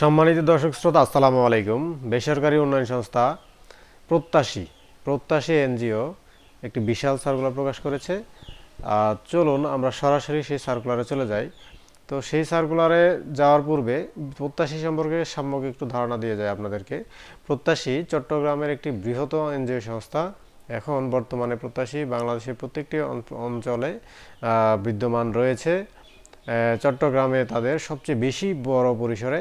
সম্মানিত দর্শক শ্রোতা, আসসালামু আলাইকুম। বেসরকারি উন্নয়ন সংস্থা প্রত্যাশী প্রত্যাশী এনজিও একটি বিশাল সার্কুলার প্রকাশ করেছে। চলুন আমরা সরাসরি সেই সার্কুলারে চলে যাই। তো সেই সার্কুলারে যাওয়ার পূর্বে প্রত্যাশী সম্পর্কে সামগ্রিক একটু ধারণা দিয়ে যায় আপনাদেরকে। প্রত্যাশী চট্টগ্রামের একটি বৃহৎ এনজিও সংস্থা। এখন বর্তমানে প্রত্যাশী বাংলাদেশের প্রত্যেকটি অঞ্চলে বিদ্যমান রয়েছে। চট্টগ্রামে তাদের সবচেয়ে বেশি বড় পরিসরে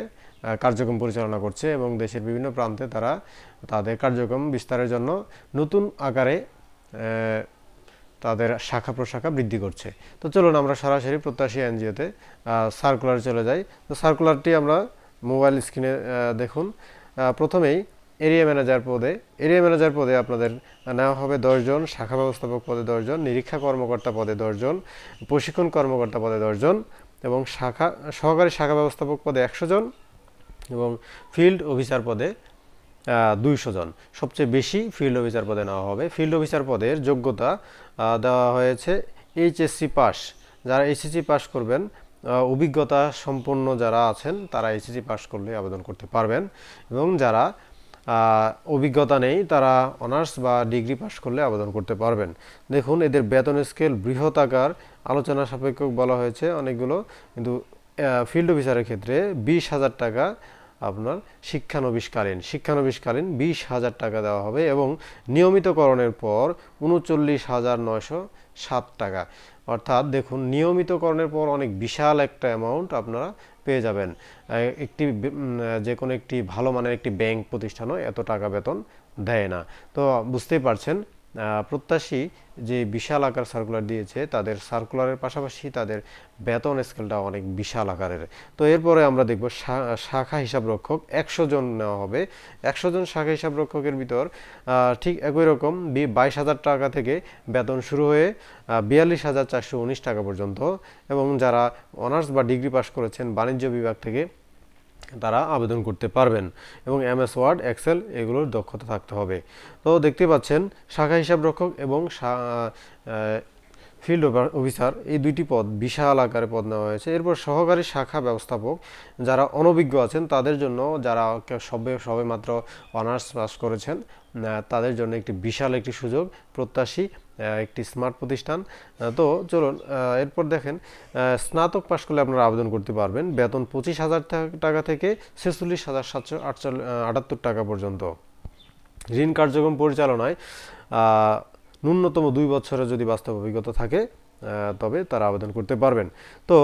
কার্যক্রম পরিচালনা করছে এবং দেশের বিভিন্ন প্রান্তে তারা তাদের কার্যক্রম বিস্তারের জন্য নতুন আকারে তাদের শাখা প্রশাখা বৃদ্ধি করছে। তো চলুন আমরা সরাসরি প্রত্যাশী এনজিওতে সার্কুলার চলে যাই। তো সার্কুলারটি আমরা মোবাইল স্ক্রিনে দেখুন। প্রথমেই এরিয়া ম্যানেজার পদে এরিয়া ম্যানেজার পদে আপনাদের নেওয়া হবে দশজন শাখা ব্যবস্থাপক পদে দশজন নিরীক্ষা কর্মকর্তা পদে দশজন প্রশিক্ষণ কর্মকর্তা পদে দশজন এবং শাখা, সহকারী শাখা ব্যবস্থাপক পদে একশো জন এবং ফিল্ড অফিসার পদে দুইশো জন। সবচেয়ে বেশি ফিল্ড অফিসার পদে নেওয়া হবে। ফিল্ড অফিসার পদের যোগ্যতা দেওয়া হয়েছে এইচএসসি পাস। যারা এইচএসসি পাস করবেন অভিজ্ঞতা সম্পন্ন যারা আছেন, তারা এইচএসসি পাস করলে আবেদন করতে পারবেন। এবং যারা অভিজ্ঞতা নেই, তারা অনার্স বা ডিগ্রি পাস করলে আবেদন করতে পারবেন। দেখুন, এদের বেতন স্কেল বৃহৎ আকার। আলোচনা সাপেক্ষ বলা হয়েছে অনেকগুলো, কিন্তু ফিল্ড অফিসারের ক্ষেত্রে বিশ হাজার টাকা আপনার শিক্ষানবিশকালীন শিক্ষানবিশকালীন বিশ হাজার টাকা দেওয়া হবে এবং নিয়মিতকরণের পর উনচল্লিশ হাজার নয়শো সাত টাকা। অর্থাৎ দেখুন, নিয়মিতকরণের পর অনেক বিশাল একটা অ্যামাউন্ট আপনারা পেয়ে যাবেন। একটি যে কোনো একটি ভালো মানের একটি ব্যাংক প্রতিষ্ঠানও এত টাকা বেতন দেয় না। তো বুঝতেই পারছেন প্রত্যাশী যে বিশাল আকার সার্কুলার দিয়েছে, তাদের সার্কুলারের পাশাপাশি তাদের বেতন স্কেলটা অনেক বিশাল আকারের। তো এরপরে আমরা দেখব শাখা হিসাব রক্ষক, একশো জন নেওয়া হবে। একশো জন শাখা হিসাব রক্ষকের ভিতর ঠিক একই রকম বাইশ হাজার টাকা থেকে বেতন শুরু হয়ে বিয়াল্লিশ হাজার চারশো উনিশ টাকা পর্যন্ত। এবং যারা অনার্স বা ডিগ্রি পাস করেছেন, বাণিজ্য বিভাগ থেকে তারা আবেদন করতে পারবেন এবং এমএস ওয়ার্ড, এক্সেল এগুলোর দক্ষতা থাকতে হবে। তো দেখতে পাচ্ছেন, শাখা হিসাবরক্ষক এবং ফিল্ড অফিসার, এই দুইটি পদ বিশাল আকারে পদ নেওয়া হয়েছে। এরপর সহকারী শাখা ব্যবস্থাপক যারা অনভিজ্ঞ আছেন, তাদের জন্য যারা সবে সবে মাত্র অনার্স পাস করেছেন তাদের জন্য একটি বিশাল একটি সুযোগ, প্রত্যাশী একটি স্মার্ট প্রতিষ্ঠান। তো চলুন এরপর দেখেন স্নাতক পাশ করলে আপনারা আবেদন করতে পারবেন। বেতন পঁচিশ হাজার টাকা থেকে ছেচল্লিশ হাজার সাতশো আটচল্লিশ আটাত্তর টাকা পর্যন্ত। ঋণ কার্যক্রম পরিচালনায় ন্যূনতম দুই বছরের যদি বাস্তব অভিজ্ঞতা থাকে তবে তারা আবেদন করতে পারবেন। তো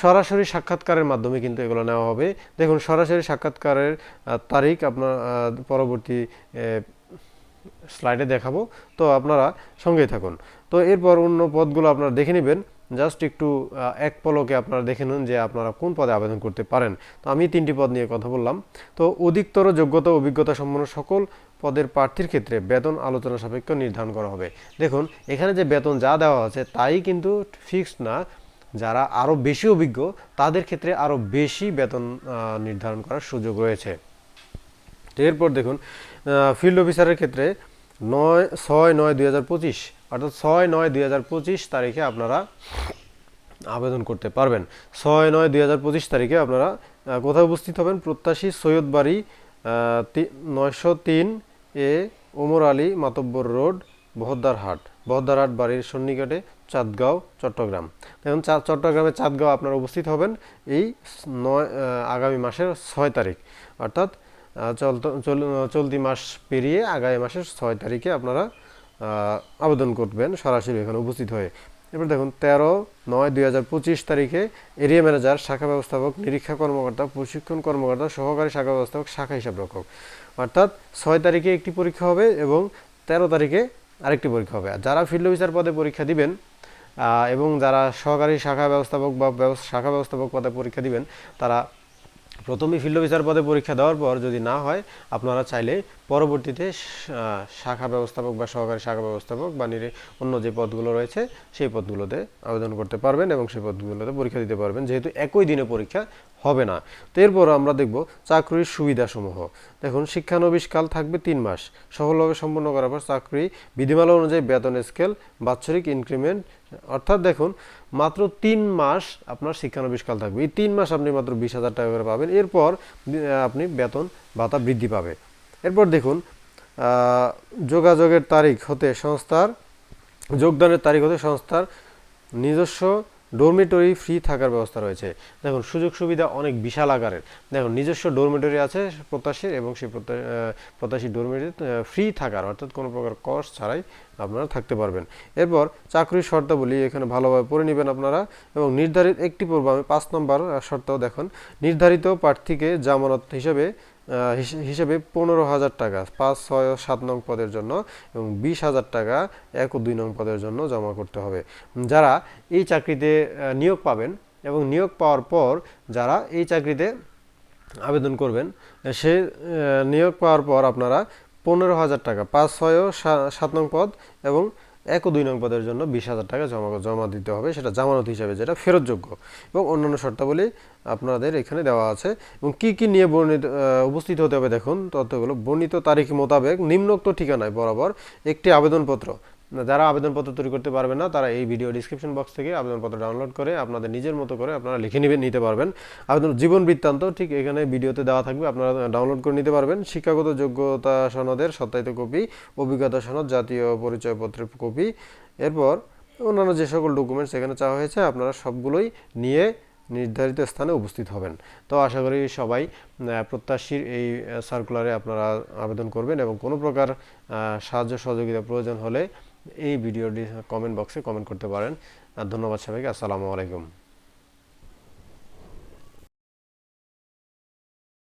সরাসরি সাক্ষাৎকারের মাধ্যমে কিন্তু এগুলো নেওয়া হবে। দেখুন, সরাসরি সাক্ষাৎকারের তারিখ আপনার পরবর্তী স্লাইডে দেখাবো। তো আপনারা সঙ্গেই থাকুন। তো এরপর অন্য পদগুলো আপনারা দেখে নেবেন। জাস্ট একটু এক পলকে আপনারা দেখে নিন যে আপনারা কোন পদে আবেদন করতে পারেন। তো আমি তিনটি পদ নিয়ে কথা বললাম। তো অধিকতর যোগ্যতা, অভিজ্ঞতা সম্পন্ন সকল পদের প্রার্থীর ক্ষেত্রে বেতন আলোচনা সাপেক্ষ নির্ধারণ করা হবে। দেখুন, এখানে যে বেতন যা দেওয়া আছে তাই কিন্তু ফিক্সড না। যারা আরও বেশি অভিজ্ঞ, তাদের ক্ষেত্রে আরও বেশি বেতন নির্ধারণ করার সুযোগ রয়েছে। এরপর দেখুন ফিল্ড অফিসারের ক্ষেত্রে নয়, ছয় নয় দুই হাজার পঁচিশ, অর্থাৎ ছয় নয় দুই হাজার পঁচিশ তারিখে আপনারা আবেদন করতে পারবেন। ছয় নয় দুই হাজার পঁচিশ তারিখে আপনারা কোথায় উপস্থিত হবেন? প্রত্যাশী সৈয়দ বাড়ি নয়শো তিন A Omar Ali Matubbar road Bahaddarhat Bahaddarhat বাড়ির সন্নিকটে চাঁদগাঁও, চট্টগ্রাম। চা- চট্টগ্রামে চাঁদগাঁও আপনারা উপস্থিত হবেন এই নয় আগামী মাসের ছয় তারিখ। অর্থাৎ চলতি মাস পেরিয়ে আগামী মাসের ছয় তারিখে আপনারা আবেদন করবেন সরাসরি এখানে উপস্থিত হয়ে। এবার দেখুন, তেরো নয় দুই হাজার পঁচিশ তারিখে এরিয়া ম্যানেজার, শাখা ব্যবস্থাপক, নিরীক্ষা কর্মকর্তা, প্রশিক্ষণ কর্মকর্তা, সহকারী শাখা ব্যবস্থাপক, শাখা হিসাব রক্ষক। অর্থাৎ ছয় তারিখে একটি পরীক্ষা হবে এবং তেরো তারিখে আরেকটি পরীক্ষা হবে। আর যারা ফিল্ড অফিসার পদে পরীক্ষা দিবেন এবং যারা সহকারী শাখা ব্যবস্থাপক বা শাখা ব্যবস্থাপক পদে পরীক্ষা দিবেন, তারা প্রথমেই ফিল্ড অফিসার পদে পরীক্ষা দেওয়ার পর যদি না হয়, আপনারা চাইলে পরবর্তীতে শাখা ব্যবস্থাপক বা সহকারী শাখা ব্যবস্থাপক বা অন্য যে পদগুলো রয়েছে, সেই পদগুলোতে আবেদন করতে পারবেন এবং সেই পদগুলোতে পরীক্ষা দিতে পারবেন। যেহেতু একই দিনে পরীক্ষা হবে না। তো এরপর আমরা দেখব চাকরির সুবিধাসমূহ। দেখুন, শিক্ষানবিশকাল থাকবে তিন মাস। সফলভাবে সম্পন্ন করার পর চাকরি বিধিমালা অনুযায়ী বেতন স্কেল, বাৎসরিক ইনক্রিমেন্ট, অর্থাৎ দেখুন, মাত্র তিন মাস আপনার শিক্ষানবিশকাল থাকবে। এই তিন মাস আপনি মাত্র বিশ হাজার টাকা করে পাবেন। এরপর আপনি বেতন ভাতা বৃদ্ধি পাবে। এরপর দেখুন যোগাযোগের তারিখ হতে সংস্থার, যোগদানের তারিখ হতে সংস্থার নিজস্ব ডরমিটরি ফ্রি থাকার ব্যবস্থা রয়েছে। দেখুন, সুযোগ সুবিধা অনেক বিশাল আকারের। দেখুন, নিজস্ব ডরমিটরি আছে প্রত্যাশীর এবং সেই প্রত্যা- প্রত্যাশী ডরমিটরি ফ্রি থাকার, অর্থাৎ কোনো প্রকার কস্ট ছাড়াই আপনারা থাকতে পারবেন। এরপর চাকরির শর্তাবলী এখানে ভালোভাবে পড়ে নেবেন আপনারা এবং নির্ধারিত একটি পূর্ব, আমি পাঁচ নম্বর শর্তাও দেখুন, নির্ধারিত প্রার্থীকে জামানত হিসেবে হিসেবে পনেরো হাজার টাকা, পাঁচ, ছয় ও সাত নং পদের জন্য এবং বিশ হাজার টাকা এক ও দুই নং পদের জন্য জমা করতে হবে। যারা এই চাকরিতে নিয়োগ পাবেন এবং নিয়োগ পাওয়ার পর যারা এই চাকরিতে আবেদন করবেন সে নিয়োগ পাওয়ার পর আপনারা পনেরো হাজার টাকা, পাঁচ, ছয় সাত নং পদ এবং এক ও দুই নং পদের জন্য বিশ হাজার টাকা জমা জমা দিতে হবে, সেটা জামানত হিসাবে যেটা ফেরতযোগ্য। এবং অন্যান্য শর্তাবলী আপনাদের এখানে দেওয়া আছে। এবং কি কি নিয়ে বর্ণিত উপস্থিত হতে হবে দেখুন, তথ্যগুলো। বর্ণিত তারিখ মোতাবেক নিম্নোক্ত ঠিকানায় বরাবর একটি আবেদনপত্র যারা আবেদনপত্র তৈরি করতে পারবে না, তারা এই ভিডিও ডিসক্রিপশন বক্স থেকে আবেদনপত্র ডাউনলোড করে আপনাদের নিজের মতো করে আপনারা লিখে নেবেন নিতে পারবেন। আবেদন জীবন বৃত্তান্ত, ঠিক এখানে ভিডিওতে দেওয়া থাকবে, আপনারা ডাউনলোড করে নিতে পারবেন। শিক্ষাগত যোগ্যতা সনদের সত্যায়িত কপি, অভিজ্ঞতা সনদ, জাতীয় পরিচয়পত্রের কপি। এরপর অন্যান্য যে সকল ডকুমেন্টস এখানে চাওয়া হয়েছে, আপনারা সবগুলোই নিয়ে নির্ধারিত স্থানে উপস্থিত হবেন। তো আশা করি সবাই প্রত্যাশীর এই সার্কুলারে আপনারা আবেদন করবেন এবং কোনো প্রকার সাহায্য সহযোগিতা প্রয়োজন হলে এই ভিডিওটি কমেন্ট বক্সে কমেন্ট করতে পারেন। ধন্যবাদ সবাইকে। আসসালামু আলাইকুম।